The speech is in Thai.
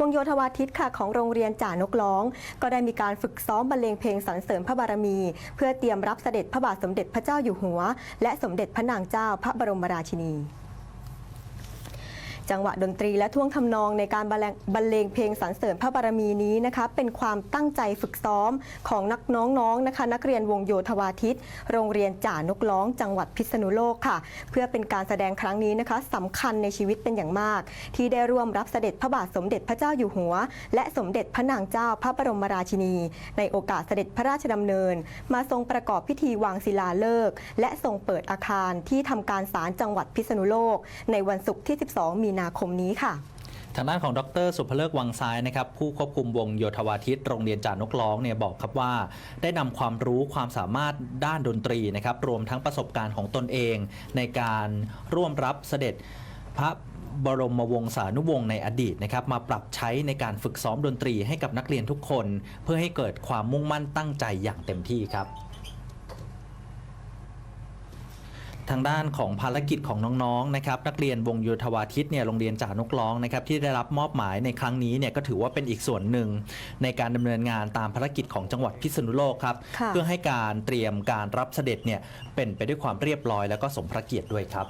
วงโยธวาทิตค่ะของโรงเรียนจ่านกร้อง ก็ได้มีการฝึกซ้อมบรรเลงเพลงสรรเสริญพระบารมี เพื่อเตรียมรับเสด็จพระบาทสมเด็จพระเจ้าอยู่หัว และสมเด็จพระนางเจ้าพระบรมราชินี จังหวะดนตรีและท่วงทำนองในการบรรเลงเพลงสรรเสริญพระบารมีนี้นะคะเป็นความตั้งใจฝึกซ้อมของนักน้องๆนะคะ นักเรียนวงโยธวาทิต โรงเรียนจ่านกร้องจังหวัดพิษณุโลกค่ะ เพื่อเป็นการแสดงครั้งนี้นะคะสำคัญในชีวิตเป็นอย่างมาก ที่ได้ร่วมรับเสด็จพระบาทสมเด็จพระเจ้าอยู่หัว และสมเด็จพระนางเจ้าพระบรมราชินี ในโอกาสเสด็จพระราชดำเนิน มาทรงประกอบพิธีวางศิลาฤกษ์และทรงเปิดอาคารที่ทำการศาลจังหวัดพิษณุโลก ในวันศุกร์ที่ 12 มีนาคมนี้ค่ะทางด้านของดรสุภเลิกวังซ้ายนะครับผู้ควบคุมวงโยธวาทิตโรงเรียนจานกร้องเนี่ยบอกครับว่า ได้นำความรู้ความสามารถด้านดนตรีนะครับรวมทั้งประสบการณ์ของตนเอง ในการร่วมรับเสด็จพระบรมวงศานุวงศ์ในอดีตนะครับมาปรับใช้ในการฝึกซ้อมดนตรีให้กับนักเรียนทุกคน เพื่อให้เกิดความมุ่งมั่นตั้งใจอย่างเต็มที่ครับ ทางด้านของภารกิจของน้องๆนะครับนักเรียนวงโยธวาทิตเนี่ยโรงเรียนจ่านกร้องนะครับที่ได้รับมอบหมายในครั้งนี้เนี่ยก็ถือว่าเป็นอีกส่วนหนึ่ง ในการดำเนินงานตามภารกิจของจังหวัดพิษณุโลกครับค่ะเพื่อให้การเตรียมการรับเสด็จเนี่ยเป็นไปด้วยความเรียบร้อย แล้วก็สมพระเกียรติด้วยครับ